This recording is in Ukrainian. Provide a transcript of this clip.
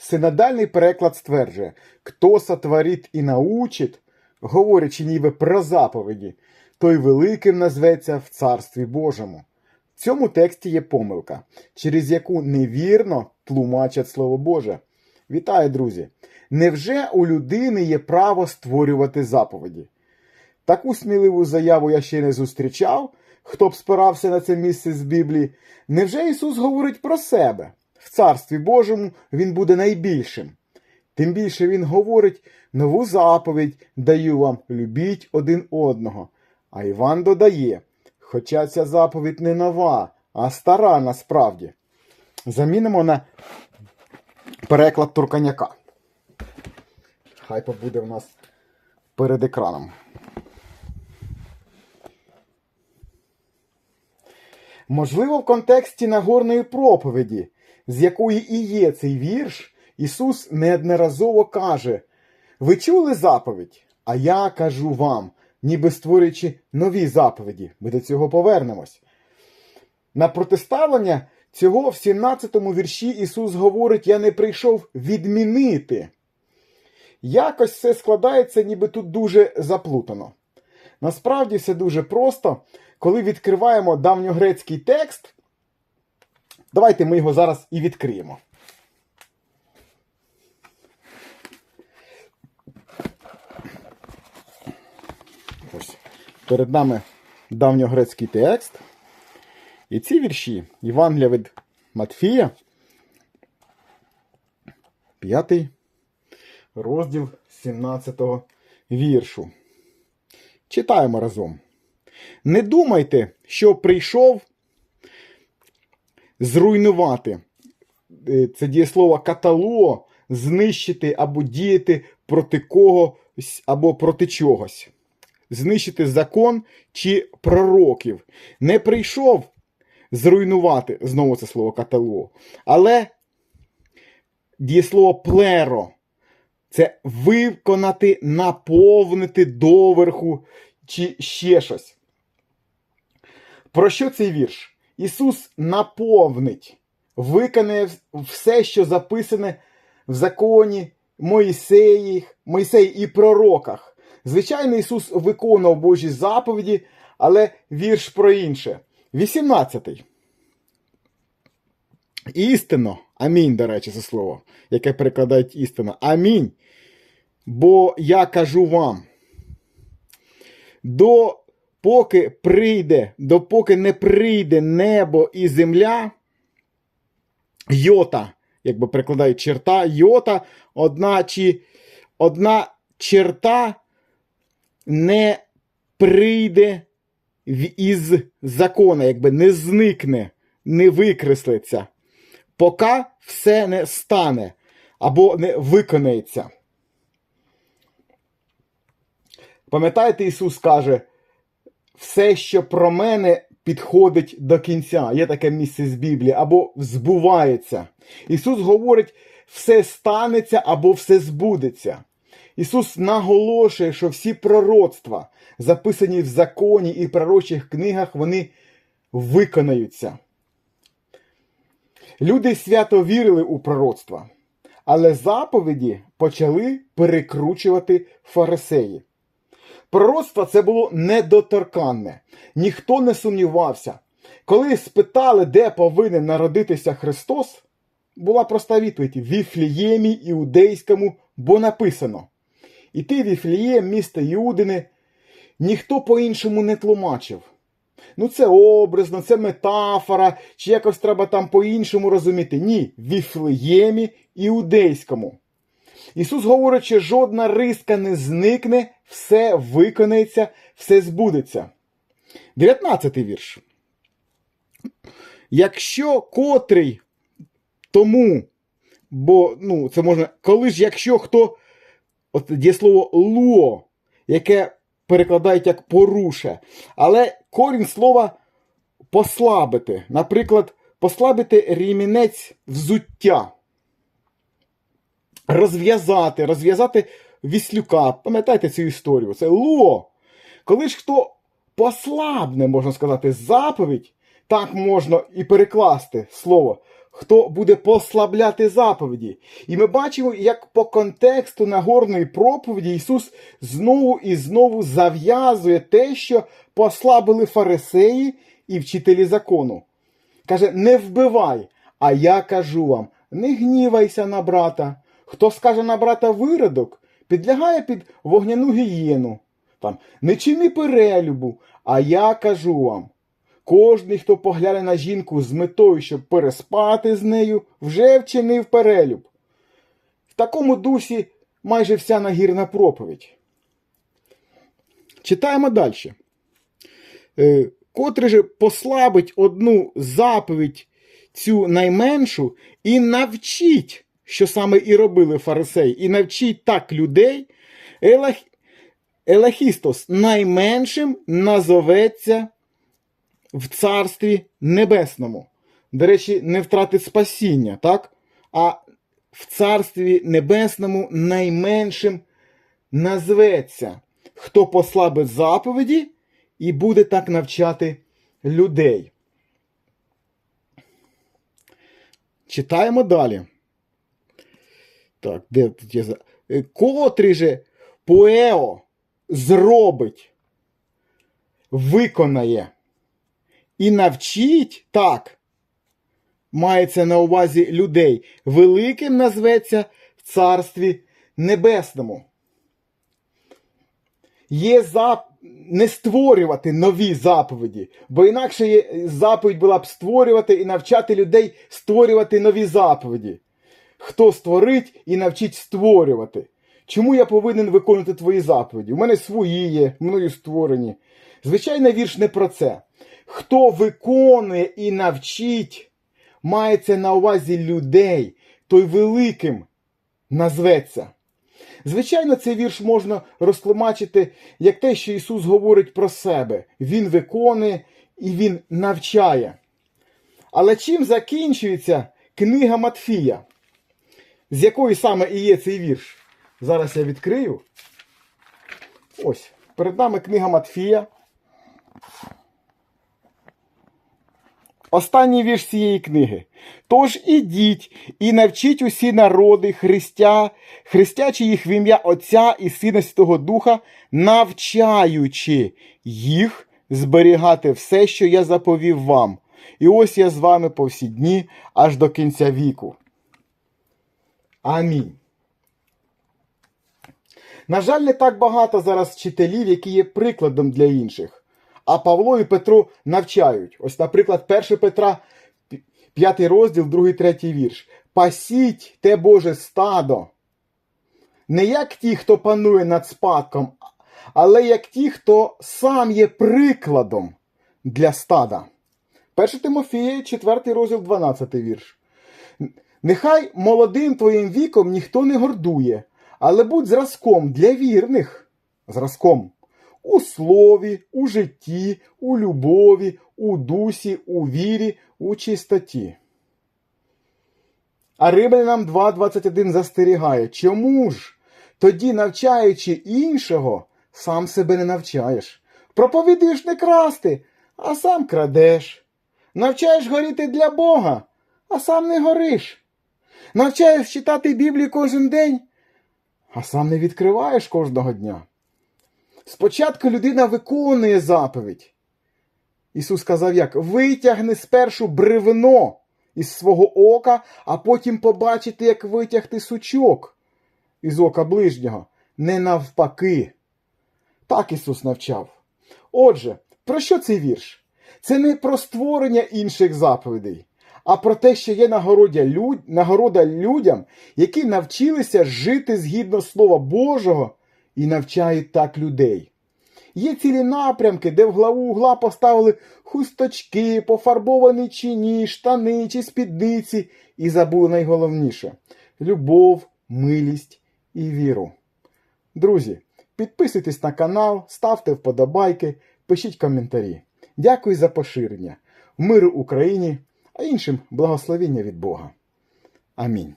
Синодальний переклад стверджує, хто сотворить і научить, говорячи ніби про заповіді, той великим назветься в Царстві Божому. В цьому тексті є помилка, через яку невірно тлумачать Слово Боже. Вітаю, друзі! Невже у людини є право створювати заповіді? Таку сміливу заяву я ще не зустрічав, хто б спирався на це місце з Біблії. Невже Ісус говорить про себе? В Царстві Божому Він буде найбільшим. Тим більше Він говорить нову заповідь даю вам любіть один одного. А Іван додає, хоча ця заповідь не нова, а стара насправді. Замінимо на переклад Турканяка. Хай побуде в нас перед екраном. Можливо, в контексті Нагорної проповіді, з якої і є цей вірш, Ісус неодноразово каже: Ви чули заповідь? А я кажу вам, ніби створюючи нові заповіді. Ми до цього повернемось. На протиставлення цього в 17-му вірші Ісус говорить: Я не прийшов відмінити. Якось все складається, ніби тут дуже заплутано. Насправді все дуже просто. Коли відкриваємо давньогрецький текст, давайте ми його зараз і відкриємо. Ось. Перед нами давньогрецький текст. І ці вірші Євангелія від Матфія, 5 розділ 17 віршу. Читаємо разом. Не думайте, що прийшов зруйнувати. Е, Це дієслово катало, знищити або діяти проти когось або проти чогось. Знищити закон чи пророків. Не прийшов зруйнувати, знову це слово катало, але дієслово плеро. Це виконати, наповнити доверху чи ще щось. Про що цей вірш? Ісус наповнить, виконає все, що записане в законі Моїсеї, Моїсеї і пророках. Звичайно, Ісус виконував Божі заповіді, але вірш про інше. 18. Істинно, амінь, до речі, це слово, яке перекладають істинно. Амінь. Бо я кажу вам, до поки прийде, допоки не прийде небо і земля, йота, якби перекладають черта, йота, одна чи одна черта не прийде із закона, якби не зникне, не викреслиться, поки все не стане або не виконається. Пам'ятаєте, Ісус каже, все, що про мене підходить до кінця. Є таке місце з Біблії, або збувається. Ісус говорить, все станеться або все збудеться. Ісус наголошує, що всі пророцтва, записані в законі і пророчих книгах, вони виконаються. Люди свято вірили у пророцтва, але заповіді почали перекручувати фарисеї. Пророцтво це було недоторканне. Ніхто не сумнівався. Коли спитали, де повинен народитися Христос, була проста відповідь Віфліємі іудейському, бо написано. І ти, Віфлієм, місто Іудини, ніхто по-іншому не тлумачив. Ну, це образно, це метафора, чи якось треба там по-іншому розуміти. Ні, Віфлеємі іудейському. Ісус говорить, що жодна риска не зникне, все виконається, все збудеться. 19 вірш. Якщо котрий тому, бо ну, це можна, коли ж якщо хто, от є слово луо, яке перекладають як поруше, але корінь слова послабити. Наприклад, послабити рімінець взуття розв'язати, розв'язати віслюка. Пам'ятаєте цю історію? Це ло. Коли ж хто послабне, можна сказати, заповідь, так можна і перекласти слово. хто буде послабляти заповіді. І ми бачимо, як по контексту Нагорної проповіді Ісус знову і знову зав'язує те, що послабили фарисеї і вчителі закону. Каже, не вбивай, а я кажу вам, не гнівайся на брата. Хто скаже на брата виродок, підлягає під вогняну гієну. Там, не чини перелюбу, а я кажу вам. Кожний, хто погляне на жінку з метою, щоб переспати з нею, вже вчинив перелюб. В такому дусі майже вся нагірна проповідь. Читаємо далі. Е, котрий же послабить одну заповідь цю найменшу і навчить, що саме і робили фарисеї, і навчить так людей, Елах... Елахістос найменшим назоветься в Царстві Небесному. До речі, не втратить спасіння, так? А в Царстві Небесному найменшим назветься, хто послабить заповіді і буде так навчати людей. Читаємо далі. Так, де тут є. Е, Котрий же поео зробить, виконає і навчить так, мається на увазі людей, великим назветься в Царстві Небесному. Є зап... не створювати нові заповіді, бо інакше є... заповідь була б створювати і навчати людей створювати нові заповіді. Хто створить і навчить створювати? Чому я повинен виконувати твої заповіді? У мене свої є, мною створені. Звичайно, вірш не про це. Хто виконує і навчить, мається на увазі людей, той великим назветься. Звичайно, цей вірш можна розтлумачити як те, що Ісус говорить про себе. Він виконує і Він навчає. Але чим закінчується книга Матфія? З якої саме і є цей вірш? Зараз я відкрию. Ось, перед нами книга Матфія. Останній вірш цієї книги. Тож ідіть і навчіть усі народи Христя, хрестячи їх в ім'я Отця і Сина Святого Духа, навчаючи їх зберігати все, що я заповів вам. І ось я з вами по всі дні, аж до кінця віку. Амінь. На жаль, не так багато зараз вчителів, які є прикладом для інших. А Павло і Петро навчають. Ось, наприклад, 1 Петра, 5 розділ, 2, 3 вірш. Пасіть те Боже стадо. Не як ті, хто панує над спадком, але як ті, хто сам є прикладом для стада. 1 Тимофія, 4 розділ, 12 вірш. Нехай молодим твоїм віком ніхто не гордує, але будь зразком для вірних. Зразком у слові, у житті, у любові, у дусі, у вірі, у чистоті. А Римлянам 2.21 застерігає, чому ж тоді, навчаючи іншого, сам себе не навчаєш? Проповідуєш не красти, а сам крадеш. Навчаєш горіти для Бога, а сам не гориш. Навчаєш читати Біблію кожен день, а сам не відкриваєш кожного дня. Спочатку людина виконує заповідь. Ісус сказав як? Витягни спершу бревно із свого ока, а потім побачити, як витягти сучок із ока ближнього. Не навпаки. Так Ісус навчав. Отже, про що цей вірш? Це не про створення інших заповідей, а про те, що є нагорода, люд... нагорода людям, які навчилися жити згідно Слова Божого і навчають так людей. Є цілі напрямки, де в главу угла поставили хусточки, пофарбовані чині, штани чи спідниці, і забули найголовніше любов, милість і віру. Друзі, підписуйтесь на канал, ставте вподобайки, пишіть коментарі. Дякую за поширення. Миру Україні, а іншим благословення від Бога. Амінь.